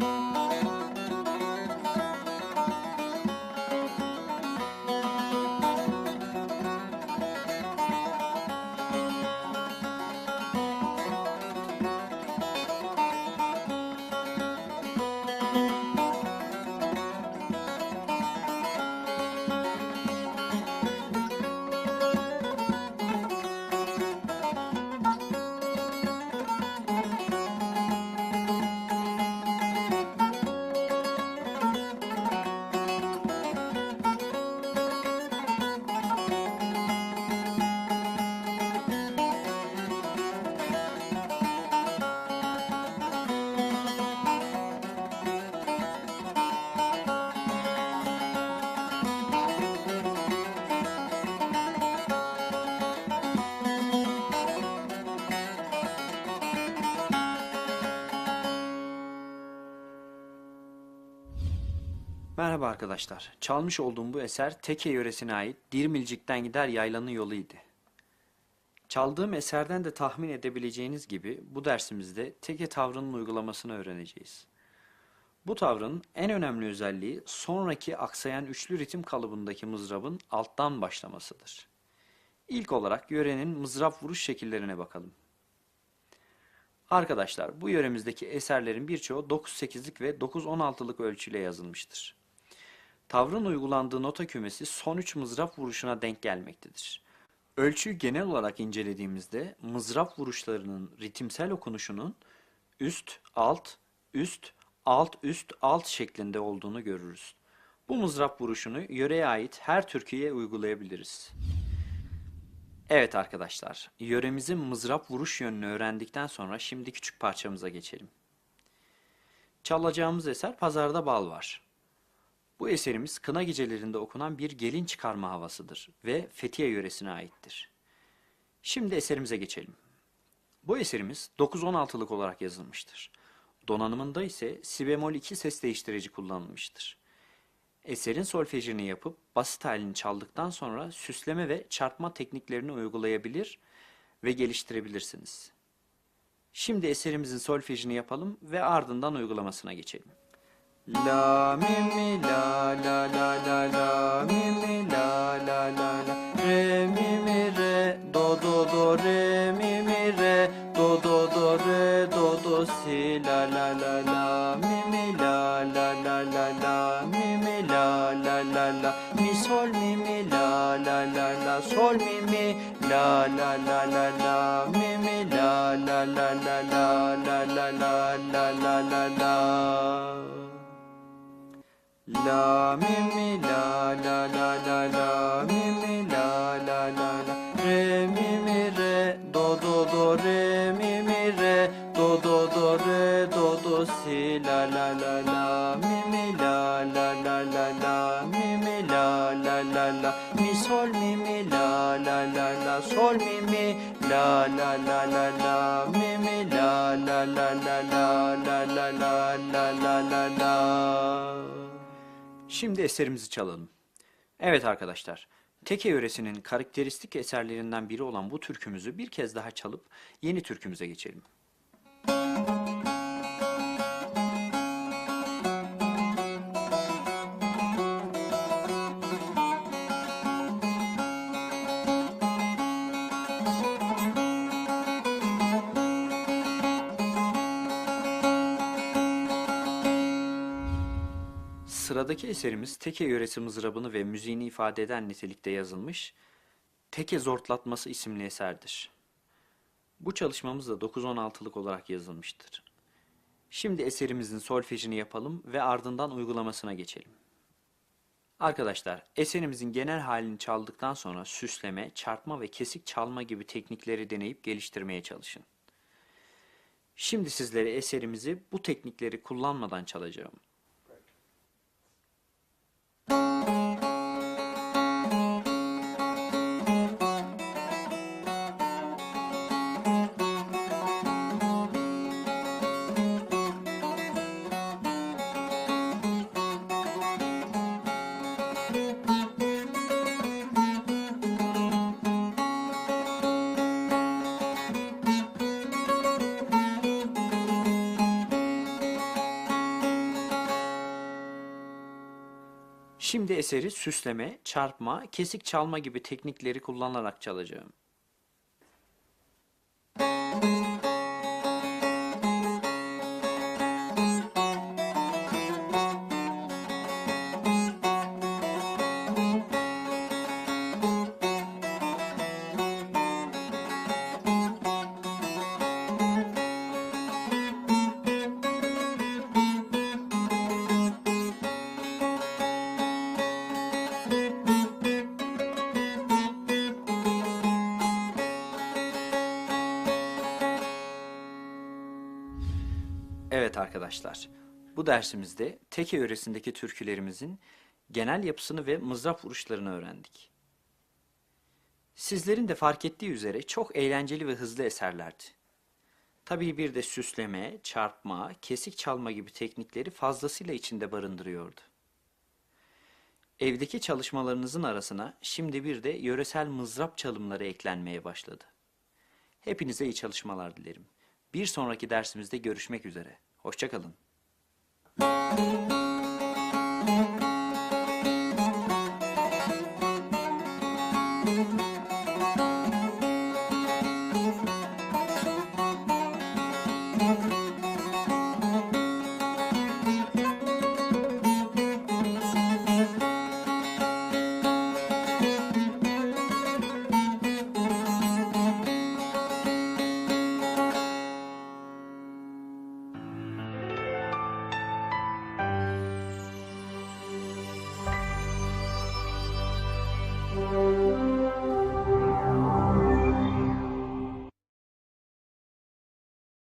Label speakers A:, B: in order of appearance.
A: Thank you. Merhaba arkadaşlar. Çalmış olduğum bu eser Teke yöresine ait Dirmilcik'ten gider yaylanın yoluydu. Çaldığım eserden de tahmin edebileceğiniz gibi bu dersimizde teke tavrının uygulamasını öğreneceğiz. Bu tavrın en önemli özelliği sonraki aksayan üçlü ritim kalıbındaki mızrabın alttan başlamasıdır. İlk olarak yörenin mızrap vuruş şekillerine bakalım. Arkadaşlar bu yöremizdeki eserlerin birçoğu 9-8'lik ve 9-16'lık ölçüyle yazılmıştır. Tavrın uygulandığı nota kümesi son 3 mızrap vuruşuna denk gelmektedir. Ölçüyü genel olarak incelediğimizde mızrap vuruşlarının ritimsel okunuşunun üst, alt, üst, alt, üst, alt şeklinde olduğunu görürüz. Bu mızrap vuruşunu yöreye ait her türküye uygulayabiliriz. Evet arkadaşlar, yöremizin mızrap vuruş yönünü öğrendikten sonra şimdi küçük parçamıza geçelim. Çalacağımız eser Pazarda Bal Var. Bu eserimiz kına gecelerinde okunan bir gelin çıkarma havasıdır ve Fethiye yöresine aittir. Şimdi eserimize geçelim. Bu eserimiz 9-16'lık olarak yazılmıştır. Donanımında ise si bemol 2 ses değiştirici kullanılmıştır. Eserin solfejini yapıp basit halini çaldıktan sonra süsleme ve çarpma tekniklerini uygulayabilir ve geliştirebilirsiniz. Şimdi eserimizin solfejini yapalım ve ardından uygulamasına geçelim. La mi mi la la la la la mi mi la la la la re mi mi re do do do re mi mi re do do do re do do si la la la la mi mi la la la la la mi mi la la la la mi sol mi mi la la la la sol mi mi la la la la la mi mi la la la la la la la la la la la la mi mi la la la la la mi mi la la la la re mi mi re do do do re mi mi re do do do re do do si la la la la mi mi la la la la la mi mi la la la la mi sol mi mi la la la la sol mi mi la la la la la mi mi la la la la la la la la la la la Şimdi eserimizi çalalım. Evet arkadaşlar, Teke yöresinin karakteristik eserlerinden biri olan bu türkümüzü bir kez daha çalıp yeni türkümüze geçelim. Sıradaki eserimiz Teke yöresi mızrabını ve müziğini ifade eden nitelikte yazılmış Teke Zortlatması isimli eserdir. Bu çalışmamız da 9-16'lık olarak yazılmıştır. Şimdi eserimizin solfejini yapalım ve ardından uygulamasına geçelim. Arkadaşlar, eserimizin genel halini çaldıktan sonra süsleme, çarpma ve kesik çalma gibi teknikleri deneyip geliştirmeye çalışın. Şimdi sizlere eserimizi bu teknikleri kullanmadan çalacağım. Şimdi eseri süsleme, çarpma, kesik çalma gibi teknikleri kullanarak çalacağım. Evet arkadaşlar, bu dersimizde Teke yöresindeki türkülerimizin genel yapısını ve mızrap vuruşlarını öğrendik. Sizlerin de fark ettiği üzere çok eğlenceli ve hızlı eserlerdi. Tabii bir de süsleme, çarpma, kesik çalma gibi teknikleri fazlasıyla içinde barındırıyordu. Evdeki çalışmalarınızın arasına şimdi bir de yöresel mızrap çalımları eklenmeye başladı. Hepinize iyi çalışmalar dilerim. Bir sonraki dersimizde görüşmek üzere. Hoşçakalın.